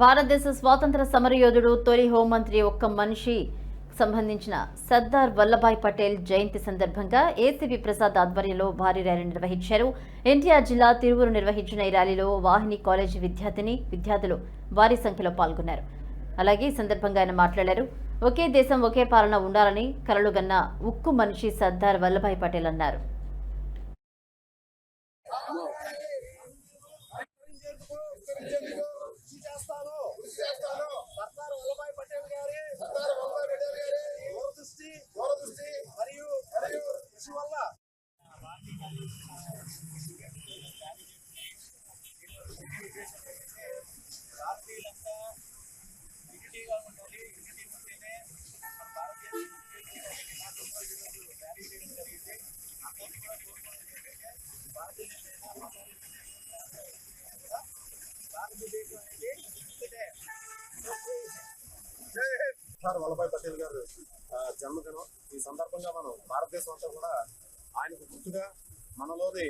భారతదేశ స్వాతంత్ర సమరయోధుడు తొలి హోంమంత్రి ఒక్క మనిషి సంబంధించిన సర్దార్ వల్లభాయ్ పటేల్ జయంతి సందర్భంగా ఏసీపీ ప్రసాద్ ఆధ్వర్యంలో భారీ ర్యాలీ నిర్వహించారు. ఎన్టీఆర్ జిల్లా తిరువురు నిర్వహించిన ఈ ర్యాలీలో వాహిని కాలేజీ విద్యార్థిని విద్యార్థులు భారీ సంఖ్యలో పాల్గొన్నారు. అలాగే ఈ సందర్భంగా ఆయన మాట్లాడారు. ఒకే దేశం ఒకే పాలన ఉండాలని కలలుగన్న ఉక్కు మనిషి సర్దార్ వల్లభాయ్ పటేల్ అన్నారు. సార్ వల్లభాయ్ పటేల్ గారు జన్మదినం ఈ సందర్భంగా మనం భారతదేశం అంతా కూడా ఆయనకు గుర్తుగా మనలోని